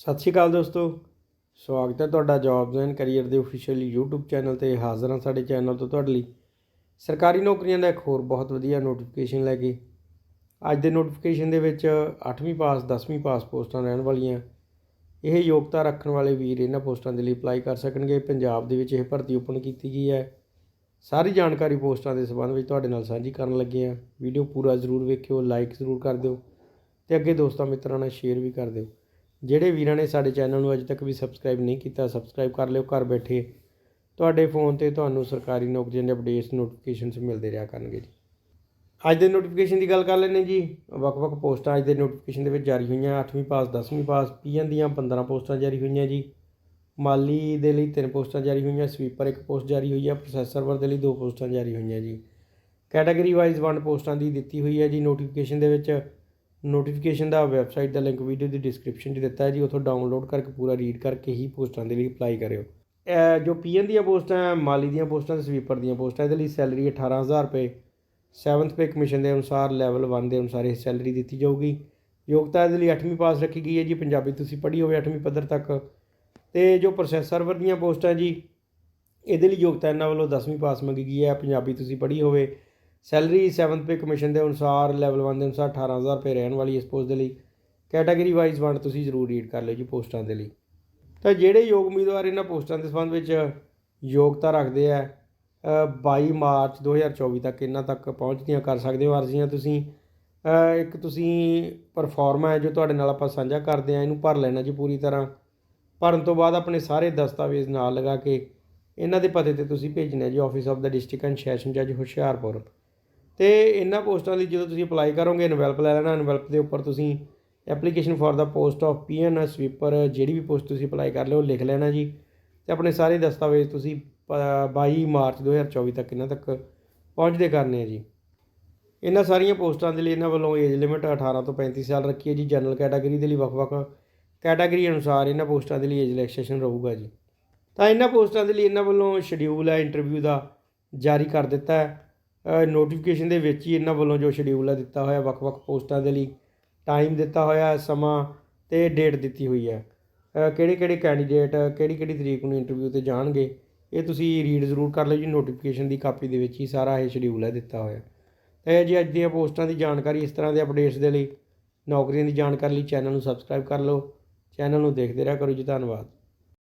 ਸਤਿ ਸ਼੍ਰੀ ਅਕਾਲ ਦੋਸਤੋ। ਸਵਾਗਤ ਹੈ ਤੁਹਾਡਾ ਜੌਬਸ ਐਂਡ ਕੈਰੀਅਰ ਦੇ ਅਫੀਸ਼ੀਅਲ YouTube ਚੈਨਲ ਤੇ ਹਾਜ਼ਰ ਹਾਂ ਸਾਡੇ ਚੈਨਲ ਤੋਂ ਤੁਹਾਡੇ ਲਈ। ਸਰਕਾਰੀ ਨੌਕਰੀਆਂ ਦਾ ਇੱਕ ਹੋਰ ਬਹੁਤ ਵਧੀਆ ਨੋਟੀਫਿਕੇਸ਼ਨ ਲੈ ਕੇ। ਅੱਜ ਦੇ ਨੋਟੀਫਿਕੇਸ਼ਨ ਦੇ ਵਿੱਚ 8ਵੀਂ ਪਾਸ 10ਵੀਂ ਪਾਸ ਪੋਸਟਾਂ ਰਹਿਣ ਵਾਲੀਆਂ। ਇਹ ਯੋਗਤਾ ਰੱਖਣ ਵਾਲੇ ਵੀਰ ਇਹਨਾਂ ਪੋਸਟਾਂ ਦੇ ਲਈ ਅਪਲਾਈ ਕਰ ਸਕਣਗੇ। ਪੰਜਾਬ ਦੇ ਵਿੱਚ ਇਹ ਭਰਤੀ ਓਪਨ ਕੀਤੀ ਗਈ ਹੈ। ਸਾਰੀ ਜਾਣਕਾਰੀ ਪੋਸਟਾਂ ਦੇ ਸੰਬੰਧ ਵਿੱਚ ਤੁਹਾਡੇ ਨਾਲ ਸਾਂਝੀ ਕਰਨ ਲੱਗੇ ਹਾਂ। ਵੀਡੀਓ ਪੂਰਾ ਜ਼ਰੂਰ ਵੇਖਿਓ ਲਾਈਕ ਜ਼ਰੂਰ ਕਰ ਦਿਓ ਤੇ ਅੱਗੇ ਦੋਸਤਾਂ ਮਿੱਤਰਾਂ ਨਾਲ ਸ਼ੇਅਰ ਵੀ ਕਰ ਦਿਓ। ਜਿਹੜੇ ਵੀਰਾਂ ਨੇ ਸਾਡੇ ਚੈਨਲ ਨੂੰ ਅਜੇ ਤੱਕ ਵੀ ਸਬਸਕ੍ਰਾਈਬ ਨਹੀਂ ਕੀਤਾ ਸਬਸਕ੍ਰਾਈਬ ਕਰ ਲਿਓ, ਘਰ ਬੈਠੇ ਤੁਹਾਡੇ ਫੋਨ ਤੇ ਤੁਹਾਨੂੰ ਸਰਕਾਰੀ ਨੌਕਰੀਆਂ ਦੇ ਅਪਡੇਟਸ ਨੋਟੀਫਿਕੇਸ਼ਨਸ ਮਿਲਦੇ ਰਿਹਾ ਕਰਨਗੇ ਜੀ। ਅੱਜ ਦੇ ਨੋਟੀਫਿਕੇਸ਼ਨ ਦੀ ਗੱਲ ਕਰ ਲੈਂਦੇ ਜੀ। ਵੱਖ-ਵੱਖ ਪੋਸਟਾਂ ਅੱਜ ਦੇ ਨੋਟੀਫਿਕੇਸ਼ਨ ਦੇ ਵਿੱਚ ਜਾਰੀ ਹੋਈਆਂ 8ਵੀਂ ਪਾਸ 10ਵੀਂ ਪਾਸ ਪੀਐਨ ਦੀਆਂ 15 ਪੋਸਟਾਂ ਜਾਰੀ ਹੋਈਆਂ ਜੀ। ਮਾਲੀ ਦੇ ਲਈ ਤਿੰਨ ਪੋਸਟਾਂ ਜਾਰੀ ਹੋਈਆਂ ਸਵੀਪਰ ਇੱਕ ਪੋਸਟ ਜਾਰੀ ਹੋਈ ਹੈ ਪ੍ਰੋਸੈਸਰ ਵਰ ਦੇ ਲਈ ਦੋ ਪੋਸਟਾਂ ਜਾਰੀ ਹੋਈਆਂ ਜੀ। ਕੈਟਾਗਰੀ ਵਾਈਜ਼ ਵੰਡ ਪੋਸਟਾਂ ਦੀ ਦਿੱਤੀ ਹੋਈ ਹੈ ਜੀ ਨੋਟੀਫਿਕੇਸ਼ਨ ਦੇ ਵਿੱਚ। ਨੋਟੀਫਿਕੇਸ਼ਨ ਦਾ ਵੈਬਸਾਈਟ ਦਾ ਲਿੰਕ ਵੀਡੀਓ ਦੀ ਡਿਸਕ੍ਰਿਪਸ਼ਨ 'ਚ ਦਿੱਤਾ ਹੈ ਜੀ, ਉੱਥੋਂ ਡਾਊਨਲੋਡ ਕਰਕੇ ਪੂਰਾ ਰੀਡ ਕਰਕੇ ਹੀ ਪੋਸਟਾਂ ਦੇ ਲਈ ਅਪਲਾਈ ਕਰਿਓ। ਇਹ ਜੋ ਪੀਐਨ ਦੀਆਂ ਪੋਸਟਾਂ ਮਾਲੀ ਦੀਆਂ ਪੋਸਟਾਂ ਤੇ ਸਵੀਪਰ ਦੀਆਂ ਪੋਸਟਾਂ, ਇਹਦੇ ਲਈ ਸੈਲਰੀ 18000 ਰੁਪਏ 7th ਪੇ ਕਮਿਸ਼ਨ ਦੇ ਅਨੁਸਾਰ ਲੈਵਲ 1 ਦੇ ਅਨੁਸਾਰ ਇਹ ਸੈਲਰੀ ਦਿੱਤੀ ਜਾਊਗੀ। ਯੋਗਤਾ ਇਹਦੇ ਲਈ 8ਵੀਂ ਪਾਸ ਰੱਖੀ ਗਈ ਹੈ ਜੀ, ਪੰਜਾਬੀ ਤੁਸੀਂ ਪੜ੍ਹੀ ਹੋਵੇ 8ਵੀਂ ਪੱਧਰ ਤੱਕ। ਤੇ ਜੋ ਪ੍ਰੋਸੈਸ ਸਰਵਰ ਦੀਆਂ ਪੋਸਟਾਂ ਜੀ, ਇਹਦੇ ਲਈ ਯੋਗਤਾ ਇਹਨਾਂ ਵੱਲੋਂ 10ਵੀਂ ਪਾਸ ਮੰਗੀ ਗਈ ਹੈ, ਪੰਜਾਬੀ ਤੁਸੀਂ ਪੜ੍ਹੀ ਹੋਵੇ ਸੈਲਰੀ 7th ਪੇ ਕਮਿਸ਼ਨ ਦੇ ਅਨੁਸਾਰ ਲੈਵਲ 1 ਦੇ ਅਨੁਸਾਰ 18000 ਰੁਪਏ ਰਹਿਣ ਵਾਲੀ ਇਸ ਪੋਸਟ ਦੇ ਲਈ। ਕੈਟਾਗਰੀ ਵਾਈਜ਼ ਵੰਡ ਤੁਸੀਂ ਜ਼ਰੂਰ ਰੀਡ ਕਰ ਲਿਓ ਜੀ ਪੋਸਟਾਂ ਦੇ ਲਈ। ਤਾਂ ਜਿਹੜੇ ਯੋਗ ਉਮੀਦਵਾਰ ਇਹਨਾਂ ਪੋਸਟਾਂ ਦੇ ਸੰਬੰਧ ਵਿੱਚ ਯੋਗਤਾ ਰੱਖਦੇ ਆ ਅ, 22 ਮਾਰਚ 2024 ਤੱਕ ਇਹਨਾਂ ਤੱਕ ਪਹੁੰਚਦੀਆਂ ਕਰ ਸਕਦੇ ਹੋ ਅਰਜ਼ੀਆਂ ਤੁਸੀਂ। ਇੱਕ ਤੁਸੀਂ ਪਰਫਾਰਮਾ ਹੈ ਜੋ ਤੁਹਾਡੇ ਨਾਲ ਆਪਾਂ ਸਾਂਝਾ ਕਰਦੇ ਆ ਇਹਨੂੰ ਭਰ ਲੈਣਾ ਜੀ ਪੂਰੀ ਤਰ੍ਹਾਂ। ਭਰਨ ਤੋਂ ਬਾਅਦ ਆਪਣੇ ਸਾਰੇ ਦਸਤਾਵੇਜ਼ ਨਾਲ ਲਗਾ ਕੇ ਇਹਨਾਂ ਦੇ ਪਤੇ ਤੇ ਤੁਸੀਂ ਭੇਜਣਾ ਜੀ ਆਫਿਸ ਆਫ ਦਾ ਡਿਸਟ੍ਰਿਕਟ ਐਂਡ ਸੈਸ਼ਨ ਜੱਜ ਹੁਸ਼ਿਆਰਪੁਰ। ਅਤੇ ਇਹਨਾਂ ਪੋਸਟਾਂ ਲਈ ਜਦੋਂ ਤੁਸੀਂ ਅਪਲਾਈ ਕਰੋਗੇ ਇਨਵੈਲਪ ਲੈ ਲੈਣਾ ਇਨਵੈਲਪ ਦੇ ਉੱਪਰ ਤੁਸੀਂ ਐਪਲੀਕੇਸ਼ਨ ਫॉर ਦਾ ਪੋਸਟ ਆਫ ਪੀਐਨ ਸਵੀਪਰ ਜਿਹੜੀ ਵੀ ਪੋਸਟ ਤੁਸੀਂ ਅਪਲਾਈ ਕਰ ਲਿਓ ਲਿਖ ਲੈਣਾ ਜੀ। ਤੇ ਆਪਣੇ ਸਾਰੇ ਦਸਤਾਵੇਜ਼ ਤੁਸੀਂ ਪ- 22 ਮਾਰਚ 2024 ਤੱਕ ਇਹਨਾਂ ਤੱਕ ਪਹੁੰਚਦੇ ਕਰਨੇ ਆ ਜੀ। ਇਹਨਾਂ ਸਾਰੀਆਂ ਪੋਸਟਾਂ ਦੇ ਲਈ ਇਹਨਾਂ ਵੱਲੋਂ ਏਜ ਲਿਮਿਟ 18 ਤੋਂ 35 ਸਾਲ ਰੱਖੀ ਹੈ ਜੀ। ਜਨਰਲ ਕੈਟਾਗਰੀ ਦੇ ਲਈ ਵੱਖ-ਵੱਖ ਕੈਟਾਗਰੀ ਅਨੁਸਾਰ ਇਹਨਾਂ ਪੋਸਟਾਂ ਦੇ ਲਈ ਏਜ ਰਿਲੈਕਸੇਸ਼ਨ ਰਹੂਗਾ ਜੀ। ਤਾਂ ਇਹਨਾਂ ਪੋਸਟਾਂ ਦੇ ਲਈ ਇਹਨਾਂ ਵੱਲੋਂ ਸ਼ਡਿਊਲ ਹੈ ਇੰਟਰਵਿਊ ਦਾ ਜਾਰੀ ਕਰ ਦਿੱਤਾ ਹੈ। ਨੋਟੀਫਿਕੇਸ਼ਨ ਦੇ ਵਿੱਚ ਹੀ ਇਹਨਾਂ ਵੱਲੋਂ ਜੋ ਸ਼ਡਿਊਲ ਹੈ ਦਿੱਤਾ ਹੋਇਆ, ਵੱਖ-ਵੱਖ ਪੋਸਟਾਂ ਦੇ ਲਈ ਟਾਈਮ ਦਿੱਤਾ ਹੋਇਆ, ਸਮਾਂ ਤੇ ਡੇਟ ਦਿੱਤੀ ਹੋਈ ਹੈ। ਕਿਹੜੇ ਕਿਹੜੇ ਕੈਂਡੀਡੇਟ ਕਿਹੜੀ ਕਿਹੜੀ ਤਰੀਕ ਨੂੰ ਇੰਟਰਵਿਊ ਤੇ ਜਾਣਗੇ, ਇਹ ਤੁਸੀਂ ਰੀਡ ਜ਼ਰੂਰ ਕਰ ਲਓ ਜੀ ਨੋਟੀਫਿਕੇਸ਼ਨ ਦੀ ਕਾਪੀ ਦੇ ਵਿੱਚ ਹੀ ਸਾਰਾ ਇਹ ਸ਼ਡਿਊਲ ਹੈ ਦਿੱਤਾ ਹੋਇਆ। ਤੇ ਜੀ ਅੱਜ ਦੀਆਂ ਪੋਸਟਾਂ ਦੀ ਜਾਣਕਾਰੀ ਇਸ ਤਰ੍ਹਾਂ ਦੇ ਅਪਡੇਟਸ ਦੇ ਲਈ, ਨੌਕਰੀਆਂ ਦੀ ਜਾਣਕਾਰੀ ਲਈ ਚੈਨਲ ਨੂੰ ਸਬਸਕ੍ਰਾਈਬ ਕਰ ਲਓ। ਚੈਨਲ ਨੂੰ ਦੇਖਦੇ ਰਿਹਾ ਕਰੋ ਜੀ, ਧੰਨਵਾਦ।